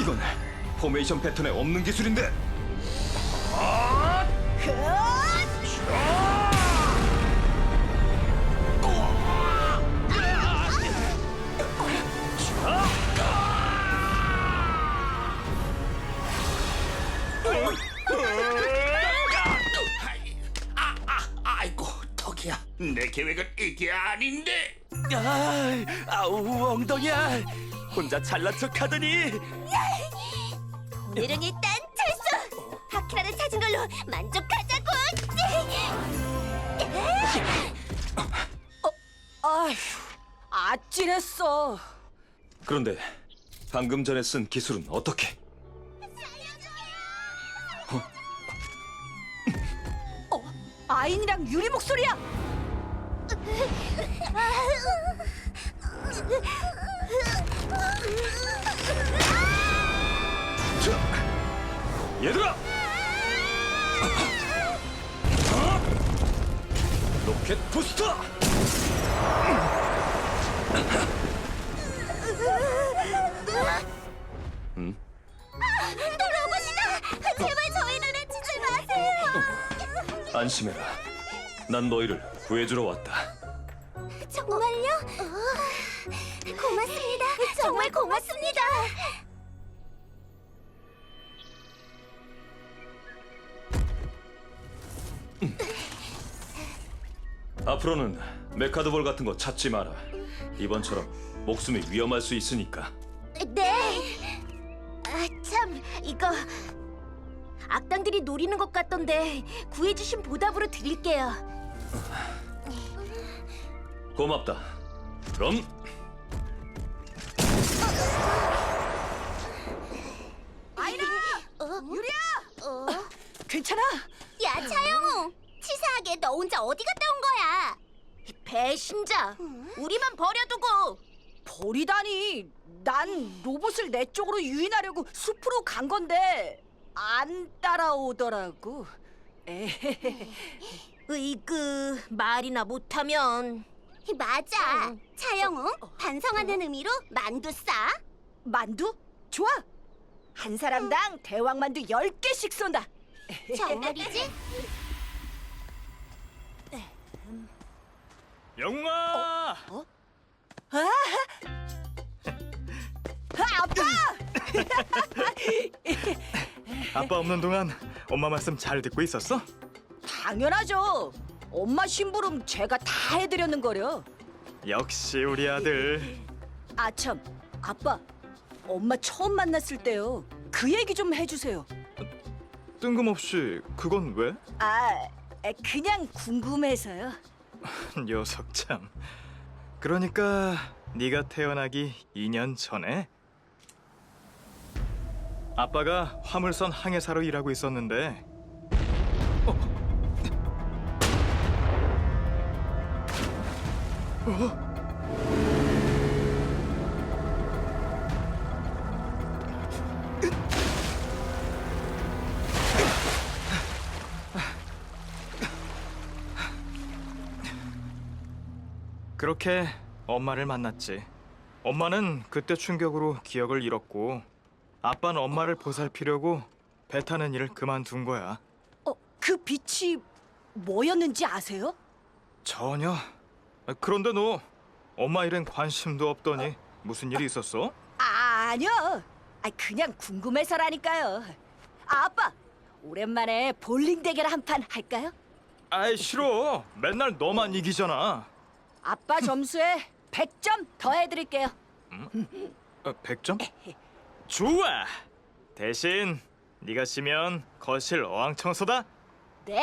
이건 포메이션 패턴에 없는 기술인데. 내 계획은 이게 아닌데 아, 아우 엉덩이야. 혼자 잘난 척하더니 오늘은 일단 철수! 하키라를 찾은 걸로 만족하자고! 아휴, 아찔했어. 그런데 방금 전에 쓴 기술은 어떻게? 아인이랑 유리 목소리야. 얘들아! 로켓 부스터! 로봇이다! 제발 저희 눈에 치지 마세요! 안심해라. 난 너희를 구해주러 왔다. 정말요? 고맙습니다. 정말 고맙습니다. 앞으로는 메카드볼 같은 거 찾지 마라. 이번처럼 목숨이 위험할 수 있으니까. 네. 아, 참, 이거 악당들이 노리는 것 같던데 구해주신 보답으로 드릴게요. 고맙다. 그럼 아이라! 어? 유리야! 어? 괜찮아? 야, 차영우! 치사하게 너 혼자 어디 갔다 온 거야? 배신자! 우리만 버려두고! 버리다니. 난 로봇을 내 쪽으로 유인하려고 숲으로 간 건데 안 따라오더라고. 에헤헤. 으이그, 말이나 못하면. 맞아. 차영우, 반성하는 의미로 만두 싸. 만두? 좋아. 한 사람당 대왕 만두 10개씩 쏜다. 정말이지? 영웅아. 아, 아빠! 아빠 없는 동안 엄마 말씀 잘 듣고 있었어? 당연하죠. 엄마 심부름 제가 다 해드렸는 거려. 역시 우리 아들. 아참, 아빠. 엄마 처음 만났을 때요. 그 얘기 좀 해주세요. 뜬금없이 그건 왜? 아, 에, 그냥 궁금해서요. 녀석 참. 그러니까 네가 태어나기 2년 전에 아빠가 화물선 항해사로 일하고 있었는데 그렇게 엄마를 만났지. 엄마는 그때 충격으로 기억을 잃었고 아빠는 엄마를 보살피려고 배 타는 일을 그만둔 거야. 어, 그 빛이 뭐였는지 아세요? 전혀. 아, 그런데 너 엄마 일엔 관심도 없더니 무슨 일이 있었어? 아, 아니요. 아, 그냥 궁금해서라니까요. 아, 아빠, 오랜만에 볼링 대결 한 판 할까요? 아이 싫어. 맨날 너만 이기잖아. 아빠 점수에 100점 더 해드릴게요. 어, 100점? 좋아. 대신 네가 지면 거실 어항 청소다. 네.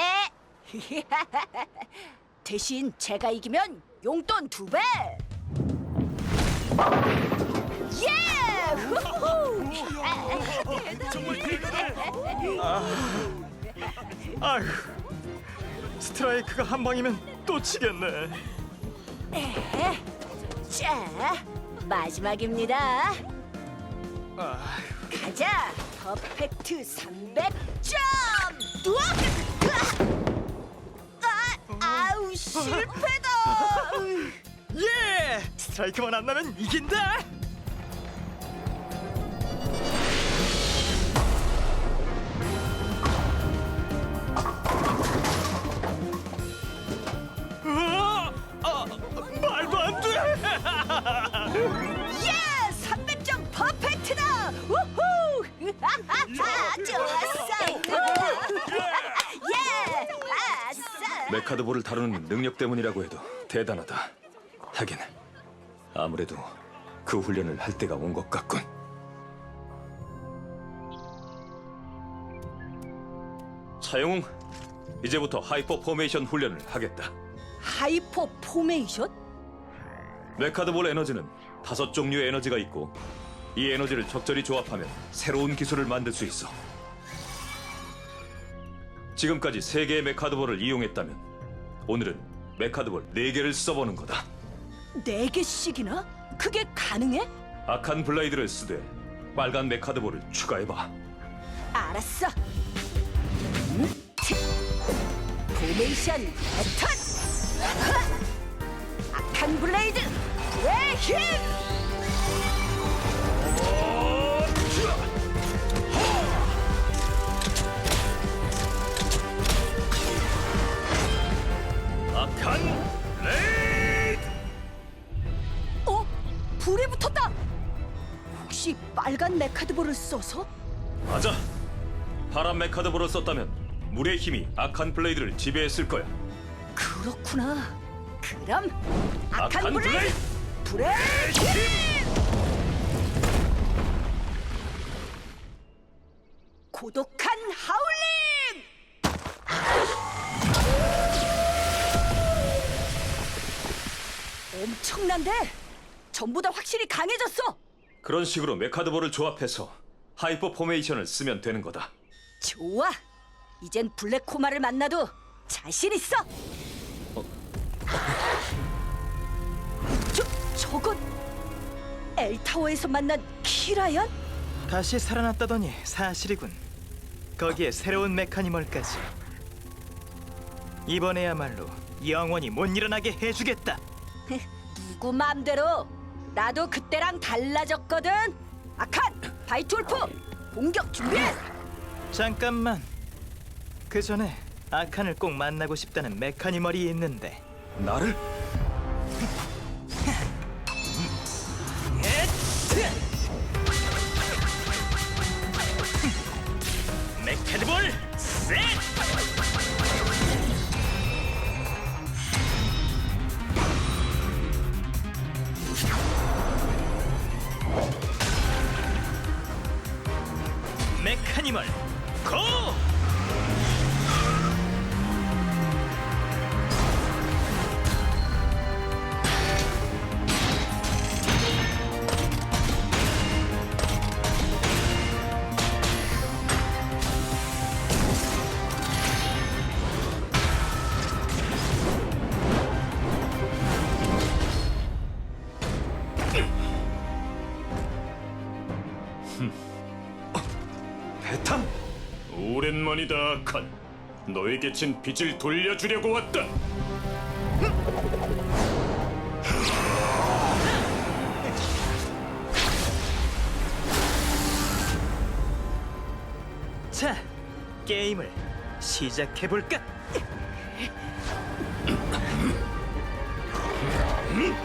대신 제가 이기면 용돈 두 배. 예! 후후! 아휴. 스트라이크가 한 방이면 또 치겠네. 자, 마지막입니다. 아, 가자. 퍼펙트 300점. 아, 아우 실패다. 예! 스트라이크만 안 나면 이긴다. 으아! 아, 말도 안 돼! 예! 300점 퍼펙트다! 우후! 좋았어! 예! 아싸! 메카드볼을 다루는 능력 때문이라고 해도 대단하다. 하긴 아무래도 그 훈련을 할 때가 온 것 같군. 차영웅, 이제부터 하이퍼 포메이션 훈련을 하겠다. 하이퍼 포메이션? 메카드볼 에너지는 다섯 종류의 에너지가 있고 이 에너지를 적절히 조합하면 새로운 기술을 만들 수 있어. 지금까지 세 개의 메카드볼을 이용했다면 오늘은 메카드볼 네 개를 써보는 거다. 네 개씩이나? 그게 가능해? 악한 블라이드를 쓰되 빨간 메카드볼을 추가해봐. 알았어. 음, 치. 포메이션 패턴. 흐! 악한 블레이드 불의 힘. 불이 붙었다. 혹시 빨간 메카드볼을 써서? 맞아. 파란 메카드볼을 썼다면 물의 힘이 악한 블레이드를 지배했을 거야. 그렇구나. 그럼 악한, 악한 블레이드! 불의 힘. 고독한 하울링! 엄청난데? 전보다 확실히 강해졌어. 그런 식으로 메카드볼을 조합해서 하이퍼 포메이션을 쓰면 되는 거다. 좋아. 이젠 블랙코마를 만나도 자신 있어. 저 저건 엘타워에서 만난 키라연? 다시 살아났다더니 사실이군. 거기에 새로운 메카니멀까지. 이번에야말로 영원히 못 일어나게 해주겠다. 누구 맘대로. 나도 그때랑 달라졌거든. 아칸, 바이톨프, 공격 준비해. 잠깐만. 그 전에 아칸을 꼭 만나고 싶다는 메카니멀이 있는데. 나를? 오랜만이다, 칸. 너에게 진 빚을 돌려주려고 왔다. 자, 게임을 시작해 볼까?